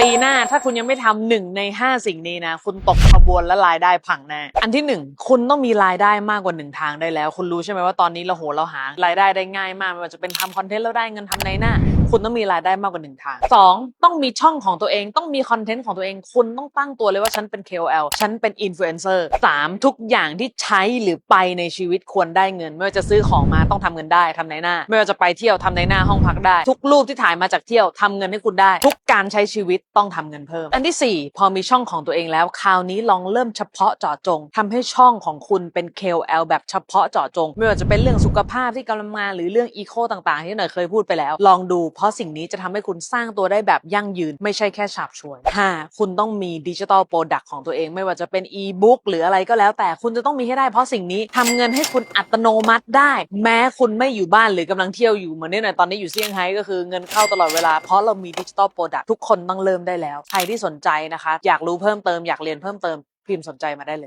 ปีหน้าถ้าคุณยังไม่ทำหนึ่งใน 5 สิ่งนี้นะ คุณตกขบวนและรายได้พังแน่อันที่ 1 คุณต้องมีรายได้มากกว่า 1 ทางได้แล้ว คุณรู้ใช่ไหมว่าตอนนี้เราโหเราหารายได้ได้ง่ายมากไม่ว่าจะเป็นทำคอนเทนต์แล้วได้เงินทำในหน้า คุณต้องมีรายได้มากกว่า 1 ทาง 2 ต้องมีช่องของตัวเองต้องมีคอนเทนต์ของตัวเอง คุณต้องตั้งตัวเลยว่าฉันเป็น KOL ฉันเป็นอินฟลูเอนเซอร์สามทุกอย่างที่ใช้หรือไปในชีวิตควรได้เงิน ไม่ว่าจะซื้อของมาต้องทำเงินได้ทำในหน้า ไม่ว่าจะไปเที่ยวทำในหน้าห้องพักได้ ทุกรูปที่ถ่ายมาจากเที่ยวทำเงินให้คุณได้ ทุกการใช้ชีวิต ต้องทำเงินเพิ่ม อันที่สี่พอมีช่องของตัวเองแล้ว คราวนี้ลองเริ่มเฉพาะเจาะจงทำให้ช่องของคุณเป็น KOL แบบเฉพาะเจาะจง ไม่ว่าจะเป็นเรื่องสุขภาพที่กำลังมาหรือเรื่องอีโคต่างๆ ที่หน่อยเคยพูดไปแล้ว ลองดูเพราะสิ่งนี้จะทำให้คุณสร้างตัวได้แบบยั่งยืน ไม่ใช่แค่ฉาบฉวยห้าคุณต้องมีดิจิทัลโปรดักต์ของตัวเองไม่ว่าจะเป็นอีบุ๊กหรืออะไรก็แล้ว แต่คุณจะต้องมีให้ได้เพราะสิ่งนี้ทำเงินให้คุณอัตโนมัติได้ แม้คุณไม่อยู่บ้านหรือกำลังเที่ยวอยู่เหมือนเนี่ยหน่อยตอนนี้อยู่เซี่ยงไฮ้ก็คือเงินเข้าตลอดเวลาเพราะเรามีดิจิทัลโปรดักต์ทุกคนต้องเริ่มได้แล้ว ใครที่สนใจนะคะ อยากรู้เพิ่มเติมอยากเรียนเพิ่มเติมพิมพ์สนใจมาได้เลย